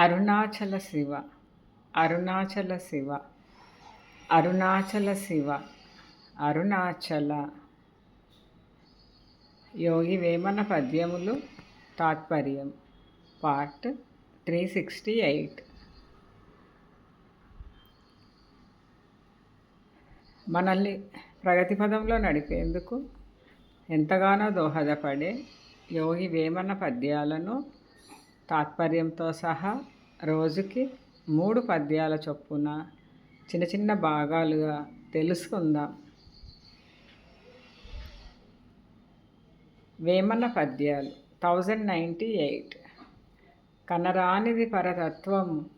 అరుణాచల శివ అరుణాచల శివ అరుణాచల శివ అరుణాచల. యోగి వేమన పద్యములు తాత్పర్యం part three sixty eight. మనల్ని ప్రగతి పదంలో నడిపేందుకు ఎంతగానో దోహదపడే యోగి వేమన పద్యాలను తాత్పర్యంతో సహా రోజుకి మూడు పద్యాల చొప్పున చిన్న చిన్న భాగాలుగా తెలుసుకుందాం. వేమన పద్యాలు థౌజండ్ నైంటీ ఎయిట్. కనరానిది పరతత్వం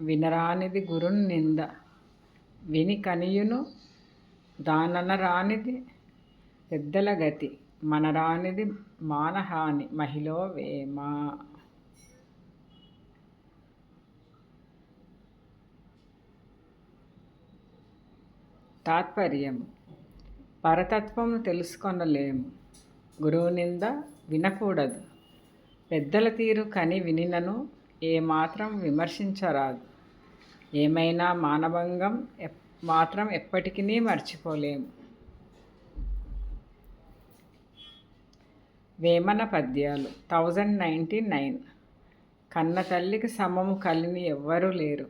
వినరానిది గురుని నింద. విని కనియును దాననరానిది పెద్దల గతి మనరానిది మానహాని మహిళ వేమ. తాత్పర్యం పరతత్వం తెలుసుకొనలేము. గురువు నింద వినకూడదు. పెద్దల తీరు కని వినినను ఏమాత్రం విమర్శించరాదు. ఏమైనా మానభంగం మాత్రం ఎప్పటికీ మర్చిపోలేము. వేమన పద్యాలు థౌజండ్ నైంటీ నైన్. కన్న తల్లికి సమము కలిని ఎవ్వరూ లేరు.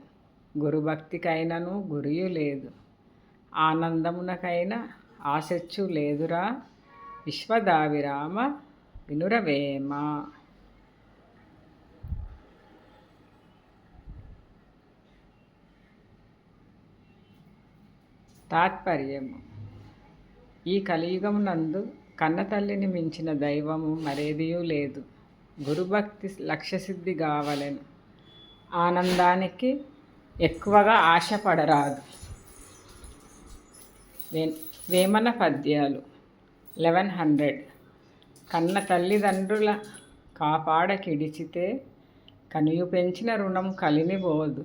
గురుభక్తికైనను గురియు లేదు. ఆనందమునకైనా ఆశచ్చు లేదురా. విశ్వదావిరామ వినురవేమ. తాత్పర్యము. ఈ కలియుగమునందు కన్నతల్లిని మించిన దైవము మరేదియూ లేదు. గురుభక్తి లక్ష్యసిద్ధి కావలను ఆనందానికి ఎక్కువగా ఆశపడరాదు. వే వేమన పద్యాలు. Eleven hundred. కన్న తల్లిదండ్రుల కాపాడ కిడిచితే కనియు పెంచిన రుణం కలినిపోదు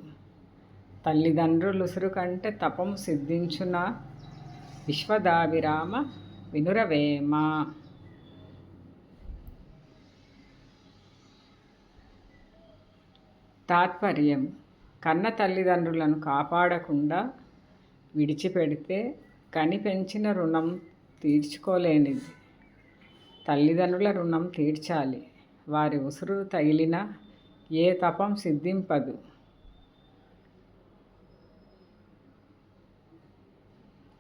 తల్లిదండ్రులు ఉసురు కంటే తపం సిద్ధించున? విశ్వదాభిరామ వినురవేమ తాత్పర్యం. కన్న తల్లిదండ్రులను కాపాడకుండా విడిచిపెడితే కని పెంచిన రుణం తీర్చుకోలేనిది. తల్లిదండ్రుల రుణం తీర్చాలి. వారి ఉసురు తగిలిన ఏ తపం సిద్ధింపదు.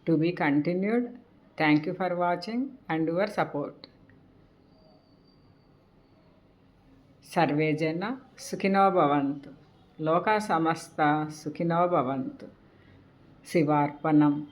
To be continued. Thank you for watching and your support. Survey జన సుఖినో భవంతు. లోకా సమస్త సుఖినో భవంతు. శివార్పణం.